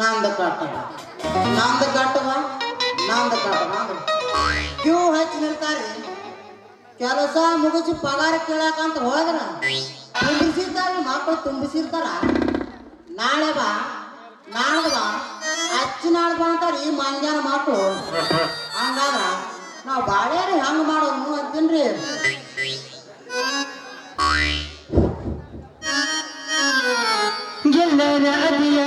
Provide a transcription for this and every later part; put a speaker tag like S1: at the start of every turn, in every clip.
S1: ನಂದು ಕಟ್ಟಬ ನಂದ ಕಾಟವ ನಂದು. ಅಂದ್ರೆ ಕ್ಯೂ ಹಚ್ಚಿ ನಿಲ್ತಾರೆ ಕೆಲಸ ಮುಗಿಸಿ ಪಗಾರ ಕೇಳಕಂತ ಹೋದ್ರ ತುಂಬಿಸಿರ್ತಾರ ಮಕ್ಕಳು ತುಂಬಿಸಿರ್ತಾರ. ನಾಳೆ ಬಾ ನಾಳೆ ಬಾ, ಅಚ್ಚಿ ನಾಳೆ ಬಾ ಅಂತಾರ ಈ ಮಂಜಾನ ಮಕ್ಕಳು ಹಂಗಾದ್ರ ನಾವು ಬಾಳ್ಯಾರಿ ಹಂಗ ಮಾಡೋದು ಅಂತೀನ್ರಿ.
S2: ಎಲ್ಲರ ಅದಿಯ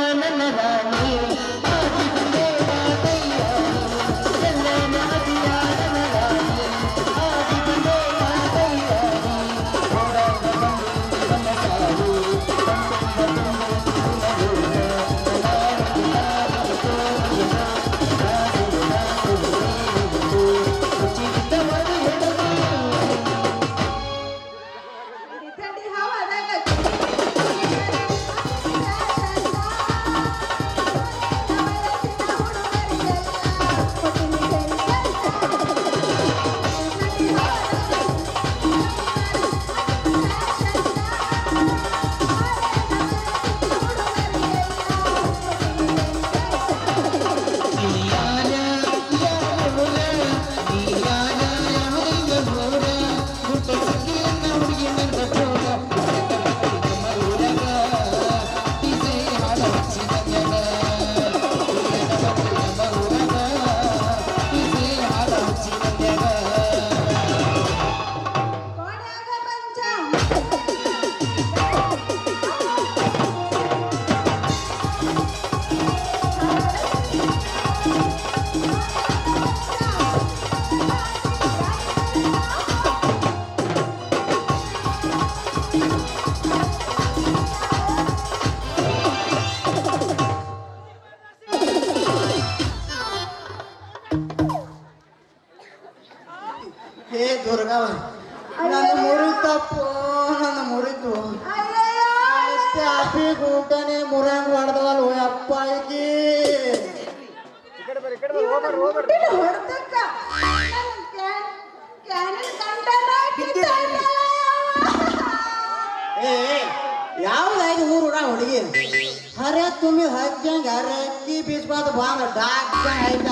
S1: ತುಂಬಿ ಹಚ್ಚಂಗ ರೆಕ್ಕಿ ಬೀಸ್ಬಾರ್ದು ಬಾಂದ ಡಾಕ್ ನಿನಗೆ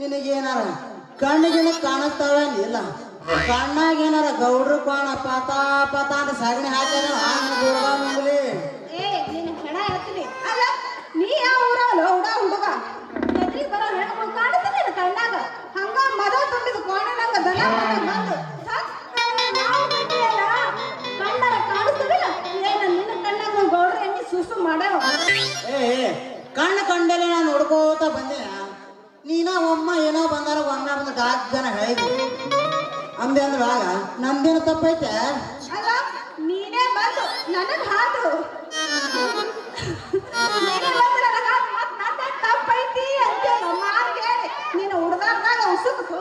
S1: ನಿನಗೇನಾರ ಕಣ್ಣಿಗಿನ ಕಾಣಿಸ್ತಾವ ಇಲ್ಲ? ಕಣ್ಣಾಗ ಏನಾರ ಗೌಡ್ರು ಕಾಣ ಪತಾ ಪತಾ ಅಂತ ಸಗಣಿ ಹಾಕ್ಯಾರ ಒಮ್ಮ ಏನೋ ಬಂದಾರ ಒಮ್ಮೆ ಬಂದ ನಾಲ್ಕು ಜನ ಹೇಳಿದ್ರು. ಅಂದೆ ಅಂದ್ರೆ ಆಗ ನಂದೇನು ತಪ್ಪೈತೆ?
S3: ಅಲ್ಲ, ನೀನೇ ಬಂದು ನನಗ್ ಹಾಡು. ನೀನೇ ಬಂದು ನನಗ್ ಹಾದು ಮತ್ತ್ ನಂದೇನ್ ತಪ್ಪೈತಿ ಉಸುಕು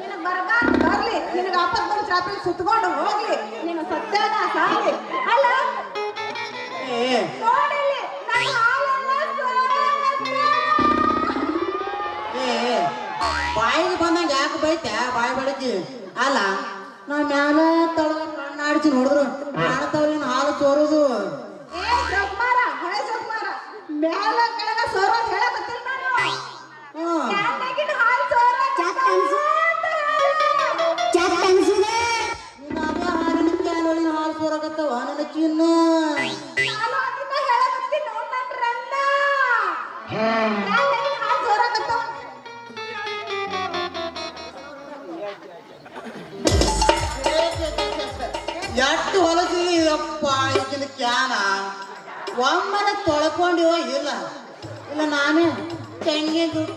S3: ನಿನ್ನ ಬರಗಾಲ ಬರ್ಲಿ. ನಿನಗ ಆಪತ್ ಬಂದ್ ಚಾಪಿ ಸುತ್ಕೊಂಡು ಹೋಗ್ಲಿ. ನೀನು ಸತ್ಯ ಸಾಲಿ ಅಲ್ಲ?
S1: ಏ ಬೈತೆ ಬಾಯಿ ಬಡಕಿ ಅಲ್ಲ ನಾ ಮ್ಯಾಲ ತಳಗ ಕಣ್ಣಾಡಿಸಿ ನೋಡಿದ್ರು ಹಾಲು
S3: ಜಗ್ಮಾರ ಮ್ಯಾಲ ಕೆಳಗ ಸೋರೋದ್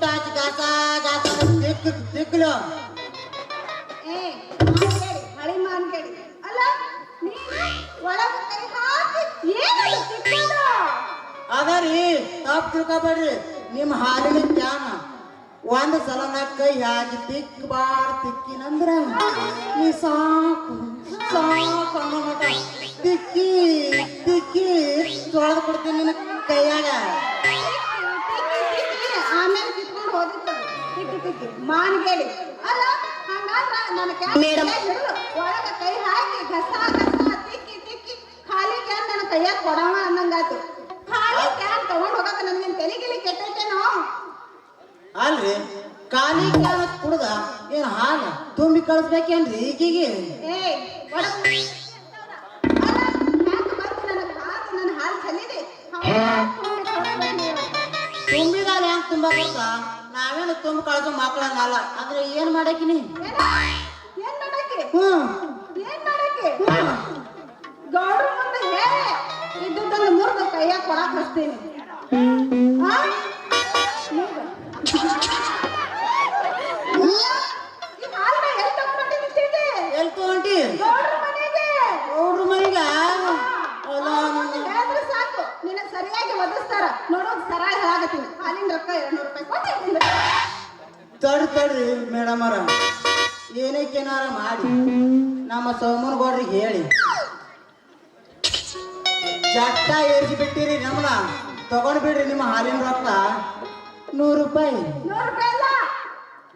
S1: ಹಚ್ಚಿ ಗಾಸ ಗಾಸ ದಿಕ್ಕು ದಿಕ್ಕಲು
S3: ಏ, ಮಾನ್ಗೇಡಿ, ಹಳಿ ಮಾನ್ಗೇಡಿ. ಅಲ್ಲ, ನೀನು ಕೈ ಹಾಕಿ ಏನದು ತಿಕ್ಕೋದು?
S1: ಅದರಿ ತಪ್ಪು ತಿಳ್ಕೊಬೇಡ್ರಿ ನಿಮ್ಮ ಹಾಲಿನ ಜ್ಞಾನ ಒಂದು ಸಲ ಕೈ ಹಾಕಿ ತಿಕ್ ಬಾರ್ ತಿಕ್ಕಿನಂದ್ರ ನೀ ಸಾಕು ಸಾಕು ಅನ್ನೋ ತಿಕ್ಕಿ ತಿಕ್ಕಿ ತೊಳೆದು ಕೊಡ್ತೀನಿ ನಿನ್ನ ಕೈಯಾಗ
S3: ಮಾನ್ಗೇಡಿ ಅಲ್ಲ ಹಂಗಾದ್ರ ನನ್ನ
S4: Madam.
S3: ಒಳಗ ಕೈ ಹಾಕಿ ಗಸ ಗಸ ತಿಕ್ಕಿ ತಿಕ್ಕಿ ಖಾಲಿ ಕ್ಯಾನ್ ನನ್ನ ಕೈಯಾಗ ಕೊಡವ ಅನ್ನಂಗಾತು ಖಾಲಿ ಕ್ಯಾನ್ ತಗೊಂಡ್ ಹೋಗಕ ನನ್ಗೇನ್ ತಲೆ ಗಿಲಿ ಕೆಟ್ಟೈತೇನೋ?
S1: ಅಲ್ರಿ ಖಾಲಿ ಕ್ಯಾನ್ ಕುಡ್ದ ಏನ್ ಹಾಲು ತುಂಬಿ ಕಳಿಸ್ಬೇಕೇನ್ರಿ ಈಗಿಗೆ?
S3: ಒಳ ಅಲ್ಲ ಹ್ಯಾಂಗ
S1: ಹೆಂಗ್ ತುಂಬ ಬರ್ತ ನಾವೇನು ತುಂಬ ಕಳ್ಸೋ ಮಕ್ಕಳನ್ನಲ್ಲ ಆದ್ರೆ ಏನ್ ಮಾಡಕಿನಿ
S3: ಏನ್ ಮಾಡಕ್ಕೆ
S1: ಹ್ಮ್.
S3: ಏನ್ ಮಾಡಕ್ಕೆ ಗೌಡ್ರ ಮುಂದೆ ಹೇಳಿ. ಇದ್ದುದನ್ನು ಮುರಿದು ಕೈಯಾಗ ಕೊಡಕ್ ಹಚ್ತೀನಿ.
S1: ತಗೊಂಡ್ ಬಿಡ್ರಿ ನಿಮ್ಮ ಹಾಲಿನ ರೊಕ್ಕ. ನೂರು ರೂಪಾಯಿ.
S3: ನೂರು ರೂಪಾಯಿ ಹೇಳಿದ್ರಿ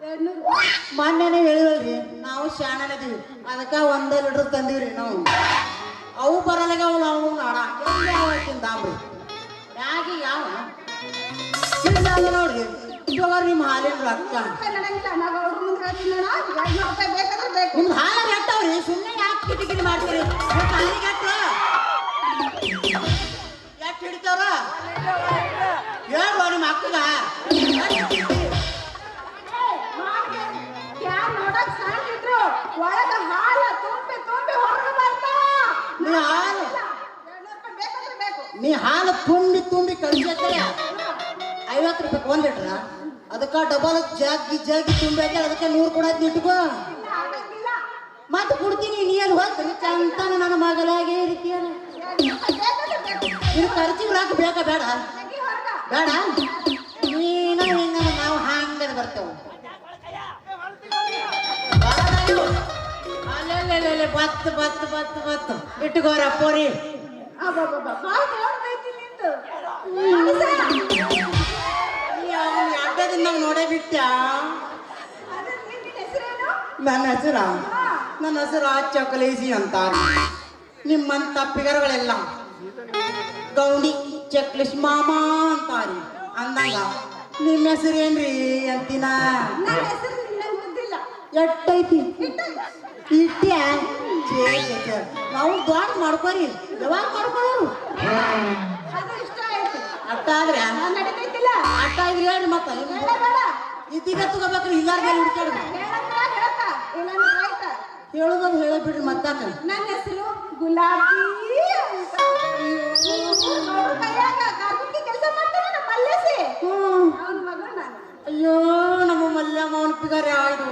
S3: ಎರಡ್ನೂರು
S1: ಮೊನ್ನೆನೇ ಹೇಳಿವಲ್ರಿ ನಾವು ಶಾಣನದೀವಿ ಅದಕ್ಕೆ ಒಂದೇ ಲೀಟರ್ ತಂದೀವ್ರಿ ನಾವು. ಅವು ಬರಲಿಗ ಅವು ನಾವು ನಾಡ ದಾಮ್ರಿ ಯಾಕೆ ಯಾವ? ನೋಡ್ರಿ. ಇವಾಗ ನಿಮ್ಮ ಹಾಲಿನ ರೊಕ್ಕ.
S3: ರೂಪಾಯಿ ನಡೆಯಂಗಿಲ್ಲ ನಾವು ಅವ್ರ ಮುಂದೆ ಹೇಳ್ತೀನಿ ನೋಡ. ಎರಡ್ನೂರು ರೂಪಾಯಿ ಬೇಕಾದ್ರೆ ಬೇಕು.
S1: ನಿಮ್ದು ಹಾಲ ಕಟ್ಟವ್ರಿ ಸುಮ್ಮನೆ ಯಾಕೆ ಕಿಟಿಕಿಟಿ ಮಾಡ್ತೀರಿ? ನಿಮ್ ಹಾಲಿಗೆ ಎಟ್ಟು ಎಟ್ಟು ಹಿಡಿತಾವ್ರ? ಹೇಳ್ಬೋ ನಿಮ್ಮ ಅಕ್ಕಗ
S3: ಕ್ಯಾನ್ ನೋಡಕ್ ಸಣ್ಣಿದ್ರು ಒಳಗ ಹಾಲ ತುಂಬಿ ತುಂಬಿ ಹೊರಗೆ ಬರ್ತಾ
S1: ನೀ ಹಾಲು ತುಂಬಿ ತುಂಬಿ ಕಳಿಸತ್ತಲ್ಲ ಐವತ್ತು ರೂಪಾಯಿ ಒಂದು ಲೀಟ್ರ ಅದಕ್ಕೆ ಡಬಲ್ ಜಾಗಿ ಜಾಗಿ ತುಂಬಿ ಹಾಕಿ ಅದಕ್ಕೆ ನೂರು ಕೊಡೋದು ಇಟ್ಕೋ ಮತ್ತೆ ಕೊಡ್ತೀನಿ ನೀ ಅಲ್ಲಿ ಹೋಗ್ತೀನಿ. ಚಂತನ ನನ್ನ ಮಗಲಾಗೆ ಇರ್ತೀಯಲ್ಲ. ಇದು ಖರ್ಚಿಗೆ ಬೇಕಾ ಬೇಡ. ಬೇಡ? ನೀನು ಹಿಂಗ ನಾವು ಹಾಂಗದ ಬರ್ತೇವೆ. ಅಲ್ಲೇ ಬತ್ತು ಬತ್ತು ಬತ್ತು ಬತ್ತು. ಇಟ್ಕೋರ ಪೋರಿ.
S3: ಅಬ್ಬಬ್ಬಬ್ಬ, ಬಾಳ್ ತಗೊಂಡೈತಿ ನಿಂದು. ಮನುಷ್ಯ,
S1: ಅಡ್ಡದಿಂದ ನೋಡೇ ಬಿಟ್ಟ
S3: ನಿನ್ನ
S1: ಹೆಸರ. ನನ್ನ ಹೆಸರು ಚಕಲೇಸಿ ಅಂತ ನಿಮ್ಮಂತ ತಪ್ಪಿಗರಗಳೆಲ್ಲ ಗೌಂಡಿ ಚಕ್ಲಿಶ್ ಮಾಮ ಅಂತಾರಿ. ಅಂದಾಗ ನಿಮ್ಮ ಹೆಸರು ಏನ್ರಿ ಅಂತಿನ. ಎಟ್ಟೈತಿ?
S3: ಇಟ್ಟು.
S1: ನಾವು ದೊಡ್ಡ ಮಾಡ್ಕೊರಿ. ಯಾವಾಗ ಮಾಡ್ಕೊಳ್ಳೋರು. ಅಟ್ಟ ಆದ್ರೆ? ಅಟ್ಟ ಇದ್ರೆ ಹೇಳಿ ಮತ್ತ. ಇದೀಗ ತಗೋಬೇಕ್ರಿ
S3: ಹೇಳಂದ್ರ ಹೇಳಕ್ಕ,
S1: ಹೇಳೋದು ಹೇಳೇ ಬಿಡ್ರಿ ಮತ್ತಾಕ
S3: ನನ್ನ ಹೆಸರು ಗುಲಾಬಿ
S1: ಅಯ್ಯೋ ನಮ್ಮ ಮಲ್ಯ ಪಿಗಾರಿ ಆಯ್ತು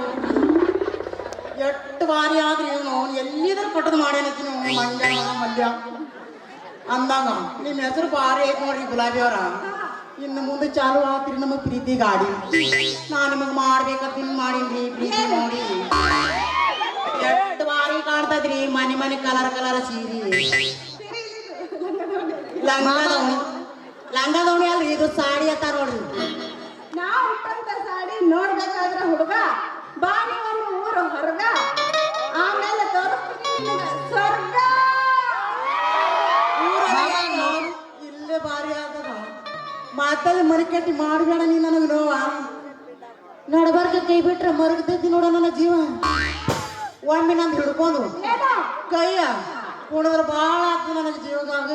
S1: ಎಷ್ಟು ಬಾರಿ ಆದ್ರಿ ಇವನು ಎಲ್ಲಿದ್ರು ಕಟ್ಟದ್ ಮಾಡ್ಯಾನೈತಿ ನೀವು ಮಂಡ್ಯ ಮಲ್ಯ ಅಂದಾಗ ನಿಮ್ಮ ಹೆಸರು ಬಾರಿ ಐತಿ ನೋಡ್ರಿ ಗುಲಾಬಿ ಅವರ ಇನ್ನು ಮುಂದೆ ಚಾಲು ಆತ್ರಿ ನಮ್ಮ ಪ್ರೀತಿ ಗಾಡಿ ನಾ ನಿಮಗೆ ಮಾಡ್ಬೇಕಂತ ನಿಮ್ ಮಾಡಿನ್ರಿ ಪ್ರೀತಿ ನೋಡಿ ಎಷ್ಟು ಬಾರಿ ಕಾಣ್ತದ್ರಿ ಮನೆ ಮನೆ ಕಲರ್ ಕಲರ್ ಸೀರಿ ಲಂಗ ಲಂಗ ದೋಣಿ ಅಲ್ರಿ ಇದು ಸಾಡಿ ಅತ್ತ ನೋಡ್ರಿ.
S3: ನಾವು ಉಟ್ಟಂತ ಸಾಡಿ ನೋಡ್ಬೇಕಾದ್ರೆ ಹುಡುಗ ಬಾಡಿ ಒಂದು ಊರು ಹೊರಗ ಆಮೇಲೆ ತೋರಿಸ್ತೀನಿ ಸ್ವರ್ಗ.
S1: ಇಲ್ಲೇ ಬಾರಿ ಆಗದ ಮಾತಲ್ಲಿ ಮರಿಕಟ್ಟಿ ಮಾಡಬೇಡ ನೀ ನನಗೆ ನೋವ ನಡಬಾರ್ಕ ಕೈ ಬಿಟ್ರೆ ಮರಗತೈತಿ ನೋಡ ನನ್ನ ಜೀವ. ಒಮ್ಮೆ ನಂದು ಹಿಡ್ಕೊಂಡು ಕೈಯ ಕುಣಿದ್ರೆ ಭಾಳ ಆಗ್ತದೆ ನನಗೆ ಜೀವದಾಗ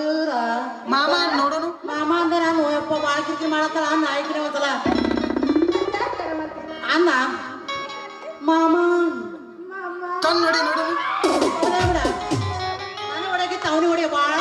S4: ಮಾಮ ನೋಡೋನು?
S1: ಮಾಮ ಅಂದ ನಾನು ಒಬ್ಬ ಭಾಳ ಕಿರಿಕಿ ಮಾಡತ್ತಲ್ಲ ಅನ್ನ
S3: ಆಯ್ಕೆ ಮತ್ತೆ
S1: ಅನ್ನ? ಮಾಮ.
S3: ಕನ್ನಡಿ
S4: ಕಣ್ಣು ನೋಡಿ
S1: ಹೊಡೆ ಬಿಡ ತವನಿ ಹೊಡೆಯ ಭಾಳ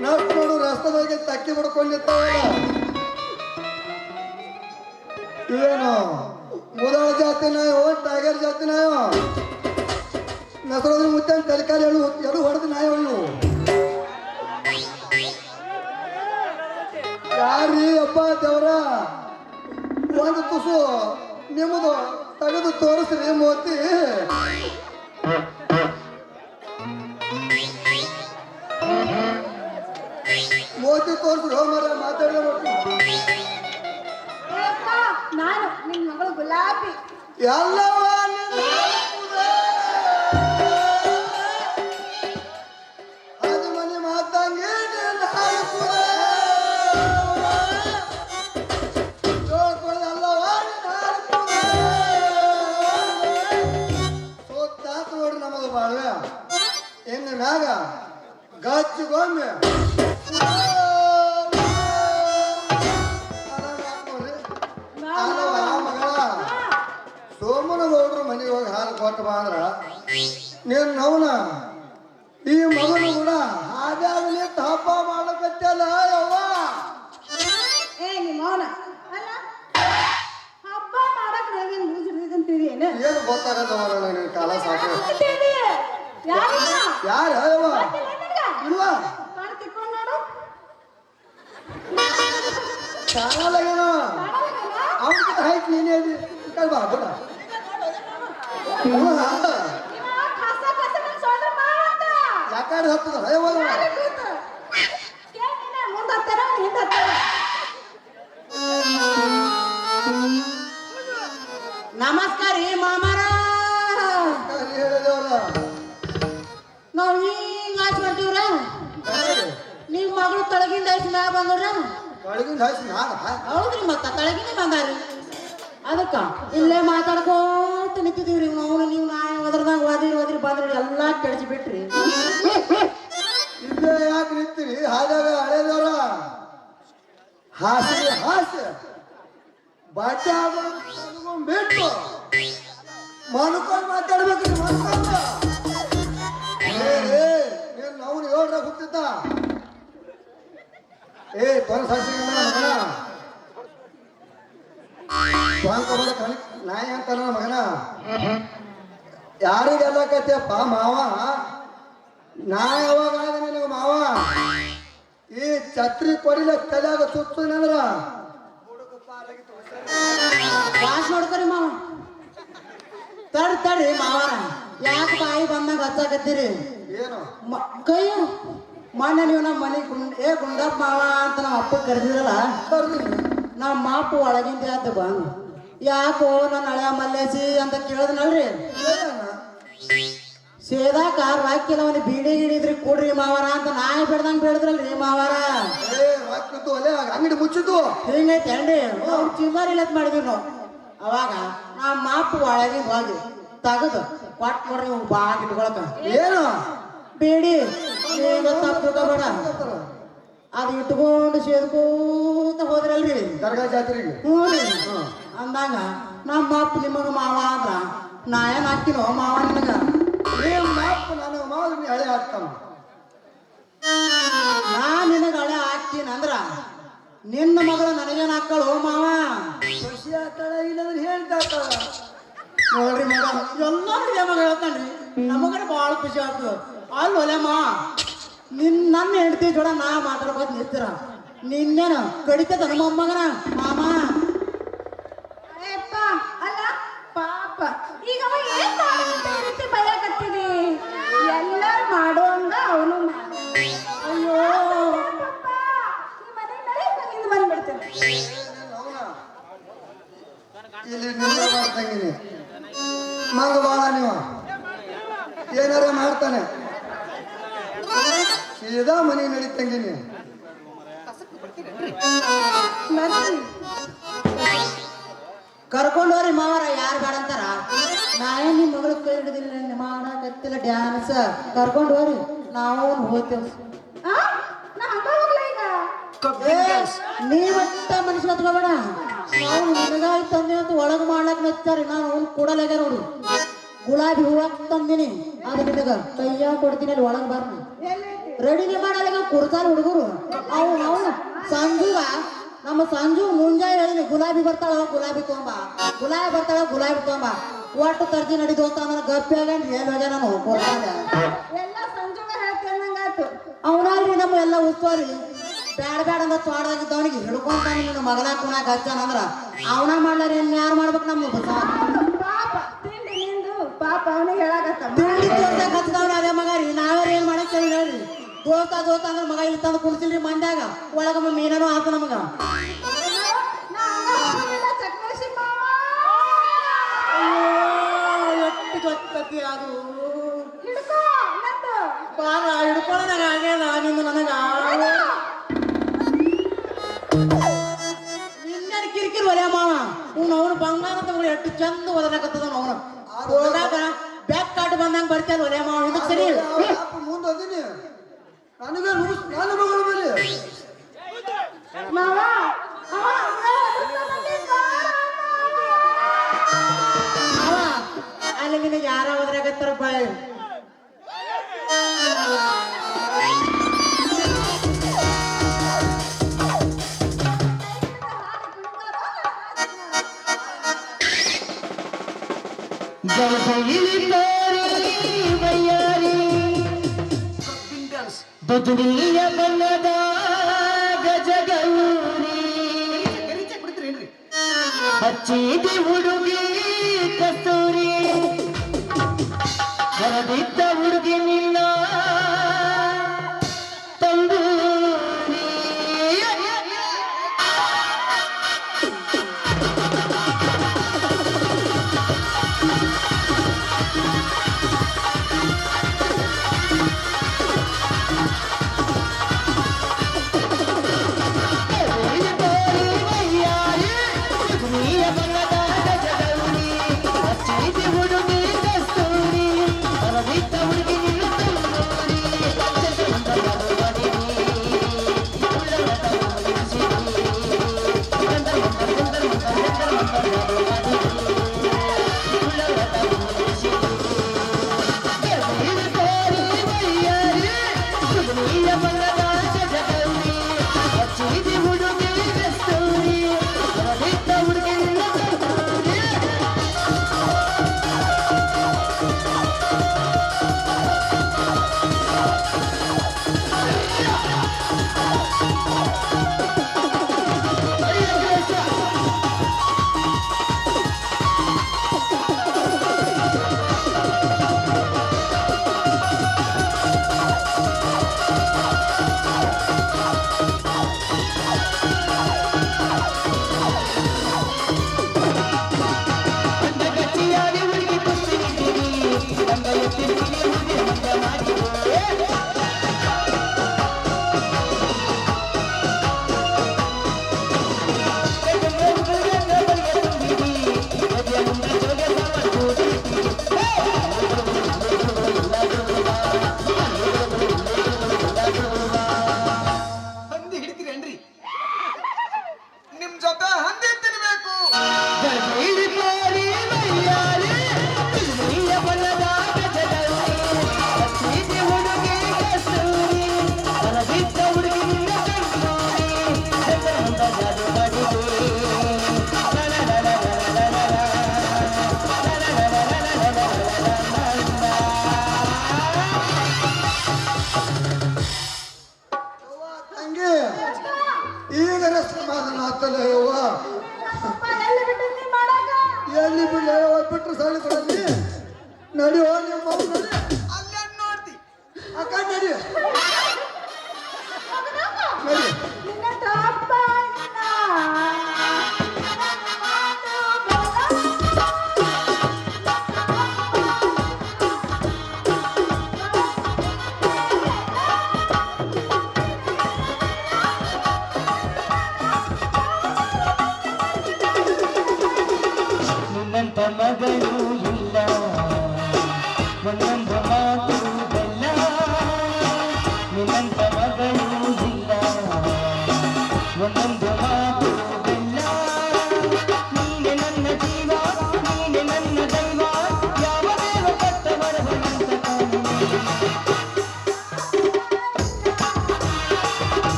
S5: ನಟ್ ನೋಡು ರಸ್ತದಾಗ ತಕ್ಕಿ ಬಿಡ್ಕೊಂಡಿರ್ತಾವಲ್ಲ ಏನೋ ಮುದಾಳ ಜಾತಿ ನಾಯೋ ಟೈಗರ್ ಜಾತಿ ನಾಯೋ ನಸರೋದ್ರ ಮುತ್ತೆ ತಲೆಕಾಲಿ ಎಳು ಎಳು ಹೊಡೆದು ನಾಯಿ ಯಾರೀ ಅಪ್ಪ ದೇವ್ರ? ಒಂದು ತುಸು ನಿಮ್ಮದು ತೆಗೆದು ತೋರಿಸ್ರಿ ಮೋತಿ ಮೋತಿ ತೋರಿಸ್ರು ಹೋಮರ
S3: ಅಪ್ಪ ನಾನು ನಿನ್ ಮಗಳು ಗುಲಾಬಿ.
S5: ಎಲ್ಲವ? ಕಾಣಲಾಗೇನವ
S3: ಕಾಣಲ್ಲ
S5: ಅವ್ನಿಗೆ ಹೈಟ್ ನೀನೇ ಅದಿ ಕಡೆ ಬಾ ಬಿಡ. ಯಾಕಡೆ ಹತ್ತದ.
S1: ನಮಸ್ಕಾರ ರೀ ಮಾಮಾರ. ನಾವು ಹಿಂಗ ಆಚೆ
S5: ನಿಮ್ಮ
S1: ನಿಮ್ ಮಗಳು ತೊಳಗಿಂದ ಐಸ್ ಮ್ಯಾಗ ಬಂದ್ರ
S5: ಒಳಗಿಂದ ಹಸಿ ನಾನ
S1: ಹೌದ್ರಿ ಮತ್ತ ತಳಗಿನ ಬಂದಾರಿ ಅದಕ್ಕ ಇಲ್ಲೇ ಮಾತಾಡ್ಕೋತ ನಿಂತಿದ್ದೀವ್ರಿ ಅವನು ನೀವು ನಾ ಒದ್ರದಾಗ ಓದಿರಿ ಓದ್ರಿ ಬಂದ್ರಿ ಎಲ್ಲಾ ಕೆಡ್ಜಿ ಬಿಟ್ರಿ.
S5: ಇಲ್ಲೇ ಯಾಕೆ ನಿಂತೀರಿ? ಹಾಗಾಗ ಹಳೆದವರ? ಹಾಸಿ ಹಾಸಿ ಬಟ್ಟೆ ಮನ್ಕೊಂಡು ಬಿಟ್ಟು ಮನ್ಕೊಂಡ್ ಮಾತಾಡ್ಬೇಕು ಏ ಏ ಅವ್ನು ಹೇಳ್ರ ಹುಟ್ಟಿದ್ದ ಏ ತೊನ ಸಾಕ್ಷಿ ಮಗನ. ಕಲಿ ನಾಯಿ ಅಂತಾನ ಮಗನ. ಯಾರಿಗೆಲ್ಲ ಕತ್ಯಪ್ಪ ಮಾವ? ನಾ ಯಾವಾಗ ಆದ ನಿನಗ ಮಾವ? ಈ ಛತ್ರಿ ಕೊಡಿಲ ತಲೆಯಾಗ ಸುತ್ತನಂದ್ರ
S1: ವಾಸ್ ನೋಡ್ಕೊರಿ ಮಾವ. ತಡ್ ತಡ್ರಿ ಮಾವ ಯಾಕೆ ಬಾಯಿ ಬಂದಾಗ ಹಚ್ಚಾಕತ್ತೀರಿ?
S5: ಏನು?
S1: ಕೈ ಮೊನ್ನೆ ನೀವು ನಮ್ಮ ಮನೆ ಗುಂಡ್ ಏ ಗುಂಡಪ್ಪ ಮಾವ ಅಂತ ನಮ್ಮ ಅಪ್ಪ ಕರೆದಿರಲ್ಲ
S5: ಬರ್ರಿ
S1: ನಮ್ಮ ಅಪ್ಪ ಒಳಗಿಂದ ಅಂತ ಬಂದು ಯಾಕೋ ನನ್ನ ಹಳೆಯ ಮಲ್ಲೇಸಿ ಅಂತ ಕೇಳಿದ್ನಲ್ರಿ? ಸೇದಾ ಕಾರ್ ಹಾಕಿಲ್ಲ ಅವನು ಬೀಡಿ ಗಿಡಿದ್ರಿ ಕೊಡ್ರಿ ಮಾವಾರ ಅಂತ ನಾಯಿ ಬಿಡ್ದಂಗ್ ಬಿಡದ್ರಲ್ರಿ ಮಾವರ.
S5: ಅಂಗಡಿ ಮುಚ್ಚಿದ್ದು.
S1: ಹಿಂಗೈತೆ ಅಂಡಿ ಅವ್ರು ಇಲ್ಲ ಮಾಡಿದ್ವಿ ನಾವು ಅವಾಗ ನಮ್ಮ ಮಾಪು ಒಳಗಿಂದ ಹೋಗಿ ತಗದು ಕೊಟ್ಟು ನೋಡ್ರಿ ಬಾಗಿಟ್ಕೊಳಕ ಬಾಗ್
S5: ಏನು?
S1: ಬೇಡಿ. ಈಗ ತಪ್ಪು ತಿಳ್ಕೊಬೇಡ ಅದು ಇಟ್ಕೊಂಡು ಸೇರ್ಕೋತ ಹೋದ್ರಲ್ರಿ.
S5: ದರ್ಗಾ ಜಾತ್ರೆಗೆ?
S1: ಹ್ಞೂ ರೀ. ಅಂದಾಗ ನಮ್ಮ ಅಪ್ಪ ನಿಮಗ ಮಾವ ಅಂದ್ರ ನಾ ಏನ್ ಹಾಕಿನೋ ಮಾವ ನಿಮಗ
S5: ಏನ್ ಮಾಪ್ಪ ಮಾವು ಹಳೆ ಹಾಕ್ತಾನ.
S1: ನಾ ನಿನಗ ಹಳೆ ಹಾಕ್ತೀನಿ ಅಂದ್ರ ನಿನ್ನ ಮಗಳು ನನಗೇನ್ ಹಾಕಳು ಮಾವ?
S5: ಖುಷಿ ಆಗ್ತಾಳ ಇಲ್ಲಂದ್ರೆ
S1: ಹೇಳ್ತಾ ಇದೇ ಮಗ ಹೇಳ್ತಾನ್ರಿ ನಮಗರ ಭಾಳ ಖುಷಿ ಆಗ್ತದ ಅಲ್ಲಿ ಒಲೆಮ್ಮ ನಿನ್ನ ನಿನ್ ನನ್ನ ಹೆಂಡತಿ ಜೋಡ ನಾ ಮಾತಾಡ್ಬೋದು ನಿಂತಿರ. ನಿನ್ನೇನು ಕಡಿತದ ನಮ್ಮ ಅಮ್ಮಗನ? ಮಾಮ?
S3: ಅಲ್ಲ? ಪಾಪ. ಈಗ ಅವ ಏನ್ ಮಾಡಂತ ಈ ರೀತಿ ಭಯಕತ್ತೀನಿ ಎಲ್ಲರೂ ಮಾಡೋಂಗ ಅವನು ಅಯ್ಯೋ. ಪಾಪ, ಈ ಮನೆ ನಡೆ ಹಿಂದ್ ಬಂದ್ಬಿಡ್ತೇನೆ.
S5: ಇಲ್ಲಿ ನಿನ್ನ ಮಾಡ್ತಂಗಿನಿ ಮಂಗ ಬಾಳ ನೀವು. ಏನಾರ ಮಾಡ್ತಾನೆ. ಸೀದಾ ಮನೆ ನಡೀತಂಗಿನಿ
S3: ಬರ್ತೀನಿ.
S1: ಕರ್ಕೊ ಹೋರಿ ಮಾವರ ಯಾರು ಬೇಡ ಅಂತಾರ? ನಾ ಏನ್ ನಿಮ್ ಮಗಳು ಕೈ ಹಿಡಿದಿಲ್ಲ ಮಾಡಕತ್ತಿಲ್ಲ ಡ್ಯಾನ್ಸ್. ಕರ್ಕೊಂಡು ಹೋರಿ ನಾವು ಹೋಗ್ತೇವೆ. ನೀವಂತ ಮನಸ್ಸು ಹತ್ಕೋಬೇಡ. ನಾವು ನಿನಗಾಗಿ ತಂದೆ ಅಂತ ಒಳಗೆ ಮಾಡ್ಲಕ್ ನಚ್ಚಾರಿ ನಾನು ಅವ್ನು ಕೊಡಲಾಗ ನೋಡು. ಗುಲಾಬಿ ಹೂವ ತಂದಿನಿ. ಅದು ನಿನಗ ಕೈಯ ಕೊಡ್ತೀನಿ ಅಲ್ಲಿ ಒಳಗೆ ಬರ್ನಿ. ರೆಡಿಗೆ ಮಾಡಲಾಗ ಕುರ್ತಾರ ಹುಡುಗರು. ಅವ್ನು ಅವನು ಸಂಜುಗ ನಮ್ಮ ಸಂಜು ಮುಂಜಾನೆ ಹೇಳಿನಿ ಗುಲಾಬಿ ಬರ್ತಾಳ ಗುಲಾಬಿ ತೊಂಬ. ಗುಲಾಬಿ ಬರ್ತಾಳ ಗುಲಾಬಿ ತೊಂಬ. ಒಟ್ಟು ತರ್ಜಿ ನಡಿದು ಅಂತ ನನ್ನ ಗಪ್ಪಿ ಆಗೇನ್ರಿ ಎಲ್ಲಿ ಹೋಗ್ಯ ನಾನು ಕೊಡ್ತಾನೆ ಅವನಾಗ್ರಿ ನಮ್ಮ ಎಲ್ಲ ಉಸ್ತುವಾರಿ. ಬ್ಯಾಡ ಬ್ಯಾಡ ಅಂತ ತೋಡದಾಗಿದ್ದವನಿಗೆ ಹಿಡ್ಕೊಂತಾನೆ ನಿನ್ನ ಮಗನ ಕುಣಾಕ ಹಚ್ಚಾನ ಅಂದ್ರ ಅವನ ಮಾಡ್ಲಾರ ಏನ್ ಯಾರು ಮಾಡ್ಬೇಕು ನಮ್ಮ ಬಸವ
S3: ಪಾಪ ತಿಂಡಿ ನಿಂದು. ಪಾಪ ಅವನಿಗೆ ಹೇಳಾಕತ್ತ
S1: ತಿಂಡಿ ತೋರ್ಸಕ್ ಹಚ್ಚಿದವ್ನ ಅದೇ ಮಗ ರೀ. ನಾವೇ ಏನ್ ಮಾಡಕ್ ಕೇಳಿ ಹೇಳ್ರಿ. ದೋಸ್ತ ದೋಸ್ತ ಅಂದ್ರೆ ಮಗ ಇಲ್ಲಿ ತಂದು ಕುಡ್ಸಿಲ್ರಿ ಮಂಡ್ಯಾಗ. ಒಳಗ ಮೀನನು ಆತ ನಮಗ. ಗೊತ್ತತಿ ಅದು. ಬಾರ ಹಿಡ್ಕೊಳ್ಳೋದಾಗ ಆಗ್ಯದ ನಿಂದ ನನಗ. ಚಂದ ಒದರಾಕತ್ತದ ಅವನು. ಓದಾಗ ಬ್ಯಾಕ್ ಕಾಟ್ ಬಂದಂಗ ಬರ್ತಾನ ಒಲೆ ಮಾವ ಸರಿ
S5: ಮುಂದೆ ಅದೀನಿ ನನಗೆ ನನ್ನ ಮಗಳು ಮೇಲೆ.
S3: ಮಾವ
S1: ಅಲ್ಲಿ ನಿನಗೆ ಯಾರ ಒದರಾಕತ್ತಾರ ಬಾಯ್.
S2: ಬದುರಿಯ ಬಣ್ಣದ ಗಜಗೌರಿ. ಹಚ್ಚಿದಿ ಹುಡುಗಿ ಕಸ್ತೂರಿ. ಬರದಿದ್ದ ಹುಡುಗಿ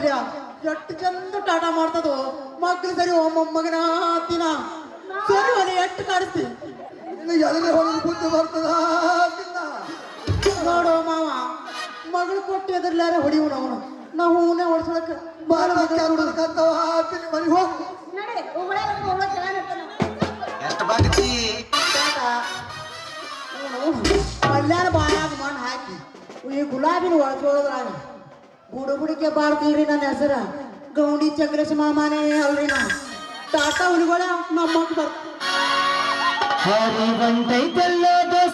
S1: ಏ ಮಲ್ಯ ಎಷ್ಟು ಚಂದ ಟಾಟ ಮಾಡ್ತದೋ ಮಗ್ಳು ಸರಿ ಓ ಮೊಮ್ಮಗನ ತಿನ ಸರಿ ಒಲೆ ಎಷ್ಟು ಕಾಡಿಸ್ತಿ?
S5: ನಿನಗೆ ಎದುರೇ ಹೊಡೆದು ಬುದ್ಧಿ ಬರ್ತದ ನೋಡೋ
S1: ನೋಡು ಮಾವ ಮಗಳು ಕೊಟ್ಟು ಎದುರ್ಲಾರೆ ಹೊಡಿವು ಅವನು. ನಾವು ಹೂನೆ ಹೊಡ್ಸೋಳಕ್ಕೆ ಬಾಳ
S5: ಹುಡುಕಂತವ ಮನೆ ಹೋಗು.
S1: ಕಲ್ಯಾಣ ಬಾಯಾಗ ಮಣ್ಣು ಹಾಕಿ ಈ ಗುಲಾಬಿನ ಒಳಸೋದ್ರಾಗ ಬುಡು ಬುಡಿಕೆ ಬಾಳ್ತೀವ್ರಿ ನನ್ನ ಹೆಸರ. ಗೌಂಡಿ ಚಂದ್ರೇಶ ಮಾಮಾನೇ ಅಲ್ರಿ ನಾ. ಟಾಟಾ ಹುಲಿಗಳ ನಮ್ಮ ಬರ್ತ.
S2: ಹರಿವಂತೈತಲ್ಲದ